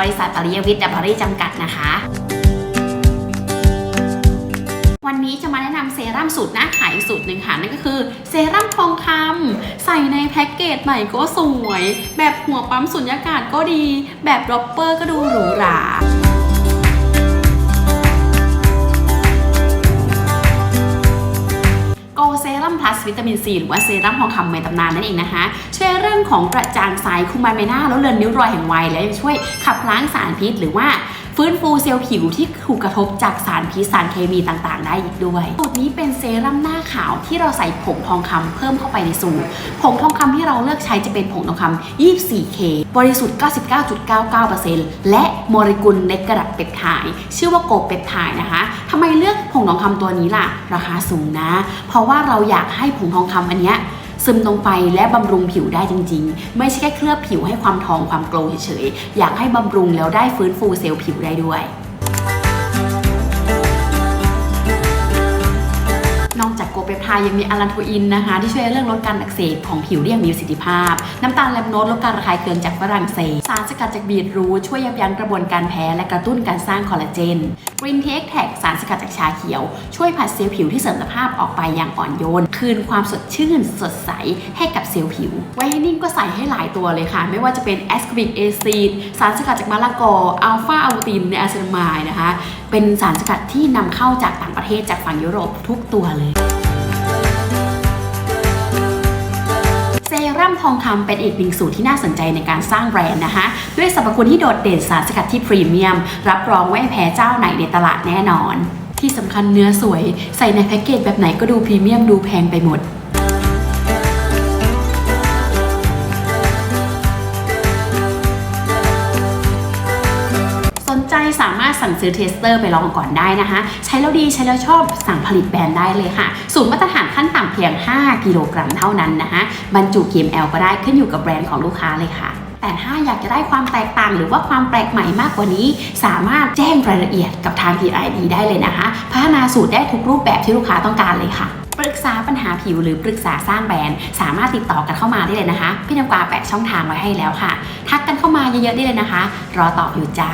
บริษัทปริยวิทย์ดับเบิลจำกัดนะคะ วันนี้จะมาแนะนำเซรั่มสูตรหน้าขายอีกสูตรหนึ่งค่ะ นั่นก็คือเซรั่มทองคำใส่ในแพ็กเกจใหม่ก็สวย แบบหัวปั๊มสุญญากาศก็ดี แบบดรอปเปอร์ก็ดูหรูหรา รั่มพลัสวิตามินซีหรือว่าเซรั่มทองคำในตำนานนั่นเองนะคะ ช่วยเรื่องของกระจ่างใสคุมมันใบหน้าแล้วเลือนนิ้วรอยแห่งวัยและยังช่วยขับล้างสารพิษหรือว่า ฟื้นฟูเซลล์ผิวที่ถูกกระทบจากสารพิษสารเคมีต่างๆ ได้อีกด้วยสูตรนี้เป็นเซรั่มหน้าขาวที่เราใส่ผงทองคำเพิ่มเข้าไปในสูตร ผงทองคำที่เราเลือกใช้จะเป็นผงทองคำ 24K บริสุทธิ์ 99.99%และโมเลกุลในกระดับเป็ปไทด์ชื่อว่าโกเปปไทด์นะคะทำไมเลือกผงทองคำตัวนี้ล่ะ ราคาสูงนะ เพราะว่าเราอยากให้ผงทองคำอันเนี้ย ซึมลงไปและบำรุงผิวได้จริง ๆ ไม่ใช่แค่เคลือบผิวให้ความทองความโกลเฉยๆอยากให้บำรุงแล้วได้ฟื้นฟูเซลล์ผิวได้ด้วย อกจากโกเปปไทด์ยังมีอารันโทอินนะคะ ที่ช่วยเรื่องลดการอักเสบของผิวได้อย่างมีประสิทธิภาพ น้ำตาลแลมโนสลดการระคายเคืองจากฝรั่งเศสสารสกัดจากบีทรูทช่วยยับยั้งกระบวนการแพ้และกระตุ้นการสร้างคอลลาเจนกรีนเทคแท็กสารสกัดจากชาเขียว ช่วยผัดเซลล์ผิวที่เสื่อมสภาพออกไปอย่างอ่อนโยน คืนความสดชื่นสดใสให้กับเซลล์ผิวไวท์นิ่งก็ใส่ให้หลายตัวเลยค่ะ ไม่ว่าจะเป็นแอสคอบิกเอซิดสารสกัดจากมะละกออัลฟาอะลูตินในอะเซนามายนะคะ เป็นสารสกัดที่นำเข้าจากต่างประเทศจากฝั่งยุโรปทุกตัวเลย ทองคำเป็นอีกหนึ่งสูตรที่น่าสนใจในการสร้างแบรนด์นะคะ ด้วยสรรพคุณที่โดดเด่นสารสกัดที่พรีเมียม รับรองไม่แพ้เจ้าไหนในตลาดแน่นอน ที่สำคัญเนื้อสวย ใส่ในแพ็กเกจแบบไหนก็ดูพรีเมียมดูแพงไปหมด ใจสามารถสั่งซื้อเทสเตอร์ไปลองก่อนได้นะคะ ใช้แล้วดีใช้แล้วชอบสั่งผลิตแบรนด์ได้เลยค่ะ สูตรมาตรฐานขั้นต่ำเพียง 5 กิโลกรัมเท่านั้นนะคะ บรรจุกี่ ml ก็ได้ขึ้นอยู่กับแบรนด์ของลูกค้าเลยค่ะแต่ถ้าอยากจะได้ความแตกต่างหรือว่าความแปลกใหม่มากกว่านี้ สามารถแจ้งรายละเอียดกับทาง PID ได้เลยนะคะ พัฒนาสูตรได้ทุกรูปแบบที่ลูกค้าต้องการเลยค่ะ ปรึกษาปัญหาผิวหรือปรึกษาสร้างแบรนด์ สามารถติดต่อกันเข้ามาได้เลยนะคะ พี่น้ำกวาแปะช่องทางไว้ให้แล้วค่ะ ทักกันเข้ามาเยอะๆได้เลยนะคะ รอตอบอยู่จ้า